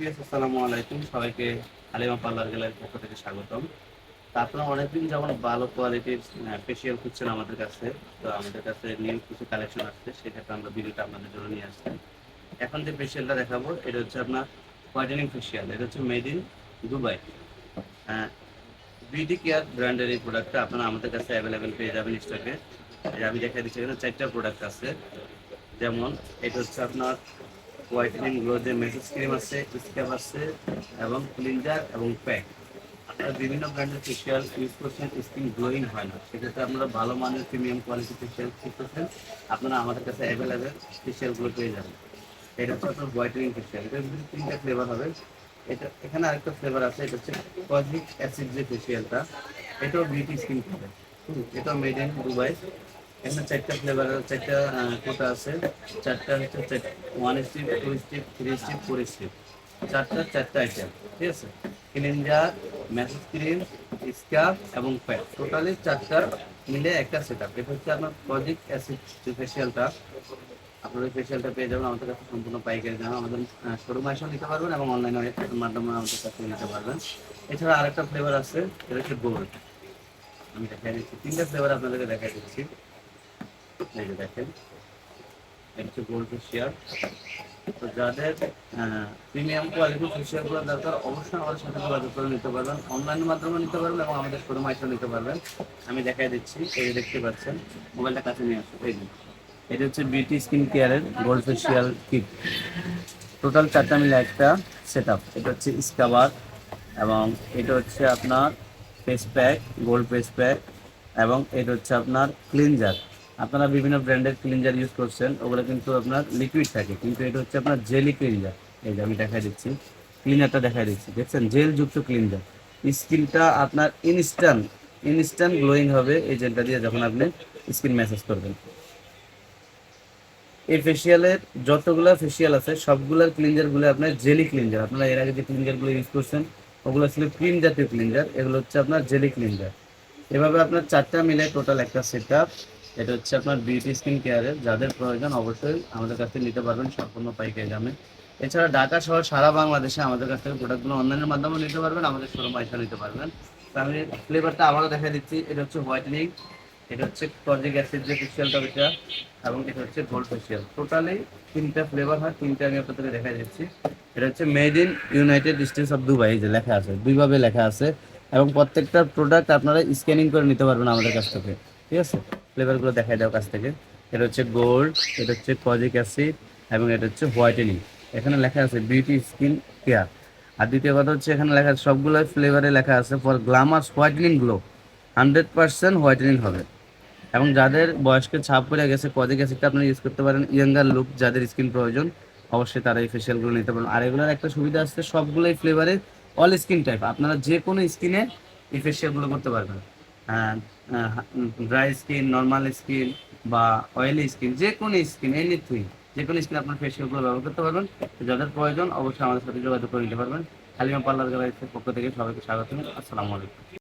আসসালামু আলাইকুম। সবাইকে হালিমা পার্লার গ্যালারির পক্ষ থেকে স্বাগতম। তা আপনারা অনেকদিন যেমন ভালো কোয়ালিটির ফেসিয়াল খুঁজছেন আমাদের কাছে। তো আমাদের কাছে নিউ কিছু কালেকশন আসছে, সেক্ষেত্রে আমরা ভিডিওটা আপনাদের জন্য নিয়ে আসছি। এখন যে ফেসিয়ালটা দেখাবো, এটা হচ্ছে আপনার হোয়াইটেনিং ফেসিয়াল এটা হচ্ছে made in Dubai beauty care ব্র্যান্ডের এই প্রোডাক্টটা আপনারা আমাদের কাছে অ্যাভেলেবেল পেয়ে যাবেন স্টকে আমি দেখা দিচ্ছি, এখানে চারটা প্রোডাক্ট আছে। যেমন, এটা হচ্ছে আপনার হোয়াইটেনিং গ্লো যে মেসেজ ক্রিম আছে স্ক্যাব আছে এবং ক্লিনজার এবং প্যাক আপনারা বিভিন্ন ব্র্যান্ডের ফেসিয়াল ইউজ করছেন স্কিন গ্লোয়িং হয় না। সেক্ষেত্রে আপনারা ভালো মানের প্রিমিয়াম কোয়ালিটি ফেসিয়াল খুঁজতেছেন আপনারা আমাদের কাছে অ্যাভেলেবেল ফেসিয়ালগুলো পেয়ে যাবেন। এটা হচ্ছে আপনার হোয়াইটেনিং ফেসিয়াল এটার ভিতরে তিনটা ফ্লেভার হবে। এটা, এখানে আরেকটা ফ্লেভার আছে, এটা হচ্ছে কসমিক অ্যাসিড যে ফেসিয়ালটা এটাও বিউটি স্কিন হবে। এটাও মেড ইন দুবাই এখানে চারটা ফ্লেভার চারটা কোটা আছে। চারটা হচ্ছে one step two step three step four step চারটা চারটা আইটেম ঠিক আছে? ক্লিনজার ম্যাসেজ ক্রিম স্কার্ফ এবং প্যাক টোটালি চারটা মিলে একটা সেট আপ এটা হচ্ছে আপনার প্রজেক্ট অ্যাসিড যে ফেসিয়ালটা আপনাদের ফেসিয়ালটা পেয়ে যাবেন, আমাদের কাছে সম্পূর্ণ পাইকারি দাম। আমাদের শোরুমে এসেও নিতে পারবেন এবং অনলাইনে মাধ্যমে আমাদের কাছে নিতে পারবেন। এছাড়া আরেকটা ফ্লেভার আছে এটা হচ্ছে গোল্ড আমি দেখাই দিচ্ছি। তিনটা ফ্লেভার আপনাদেরকে দেখাই দিচ্ছি। এই যে দেখেন হচ্ছে গোল্ড ফেসিয়াল তো যাদের প্রিমিয়াম কোয়ালিটি ফেসিয়ালগুলো দরকার, অবশ্যই আমাদের সাথে যোগাযোগ করে নিতে পারবেন। অনলাইনের মাধ্যমে নিতে পারবেন এবং আমাদের শোরুম আইসা নিতে পারবেন। আমি দেখাই দিচ্ছি, এই দেখতে পাচ্ছেন, মোবাইলটা কাছে নিয়ে আসো এই এটা হচ্ছে বিউটি স্কিন কেয়ারের গোল্ড ফেসিয়াল কিট টোটাল চারটা মিলে একটা সেট আপ এটা হচ্ছে স্কাবার এবং এটা হচ্ছে আপনার face pack gold face pack এবং এটা হচ্ছে আপনার ক্লিনজার আপনারা বিভিন্ন ব্র্যান্ডের ক্লিনজার ইউজ করছেন, ওগুলো কিন্তু আপনার লিকুইড থাকে, কিন্তু এটা হচ্ছে আপনার জেলি ক্লিনজার এই যে আমি দেখাই দিচ্ছি ক্লিনারটা দেখাই দিচ্ছি। দেখছেন? জেল যুক্ত ক্লিনজার স্কিনটা আপনার ইনস্ট্যান্ট ইনস্ট্যান্ট গ্লোয়িং হবে এই জেলটা দিয়ে যখন আপনি স্কিন ম্যাসেজ করবেন। এই ফেসিয়ালের যতগুলো ফেসিয়াল আছে, সবগুলোর ক্লিনজারগুলো আপনার জেলি ক্লিনজার আপনারা এর আগে যে ক্লিনজারগুলো ইউজ করছেন, ওগুলো ছিল ক্রিম জাতীয় ক্লিনজার এগুলো হচ্ছে আপনার জেলি ক্লিনজার এভাবে আপনার চারটা মিলে টোটাল একটা সেট এটা হচ্ছে আপনার বিউটি স্কিন কেয়ারের যাদের প্রয়োজন অবশ্যই আমাদের কাছ থেকে নিতে পারবেন, সম্পূর্ণ পাইকারি দামে। এছাড়া ঢাকা সহ সারা বাংলাদেশে আমাদের কাছ থেকে প্রোডাক্টগুলো অনলাইনের মাধ্যমে নিতে পারবেন, আমাদের শোরুম আইসা নিতে পারবেন। আমি ফ্লেভারটা আবারও দেখা দিচ্ছি। এটা হচ্ছে হোয়াইটেনিং এটা হচ্ছে কজিক অ্যাসিড যে ফেসিয়ালটা ওইটা, এবং এটা হচ্ছে গোল্ড ফেসিয়াল টোটালি তিনটা ফ্লেভার হয়, তিনটা আমি আপনাদেরকে দেখা দিচ্ছি। এটা হচ্ছে made in United States of Dubai যে লেখা আছে, দুইভাবে লেখা আছে। এবং প্রত্যেকটা প্রোডাক্ট আপনারা স্ক্যানিং করে নিতে পারবেন আমাদের কাছ থেকে। ঠিক আছে? ফ্লেভারগুলো দেখাই দাও কাছ থেকে। এটা হচ্ছে গোল্ড এটা হচ্ছে কজিক অ্যাসিড এবং এটা হচ্ছে হোয়াইটেনিং এখানে লেখা আছে বিউটি স্কিন কেয়ার আর দ্বিতীয় কথা হচ্ছে এখানে লেখা আছে সবগুলো ফ্লেভারে লেখা আছে for glamours whitening glow hundred percent whitening হবে। এবং যাদের বয়স্কের ছাপ পড়ে গেছে কজিক অ্যাসিডটা আপনি ইউজ করতে পারেন। ইয়াঙ্গার লুক যাদের স্কিন প্রয়োজন, অবশ্যই তারা এই ফেশিয়ালগুলো নিতে পারেন। আর এগুলোর একটা সুবিধা আছে, সবগুলোই ফ্লেভারের অল স্কিন টাইপ আপনারা যে কোনো স্কিনে এই ফেশিয়ালগুলো করতে পারবেন। ড্রাই স্কিন নর্মাল স্কিন বা অয়েলি স্কিন যে কোনো স্কিন এনিথিং যে কোনো স্কিন আপনার ফেসিয়ালগুলো ব্যবহার করতে পারবেন। যাদের প্রয়োজন, অবশ্যই আমাদের সাথে যোগাযোগ করে নিতে পারবেন। হালিমা পার্লার গ্যালারির পক্ষ থেকে সবাইকে স্বাগত আসসালামু আলাইকুম।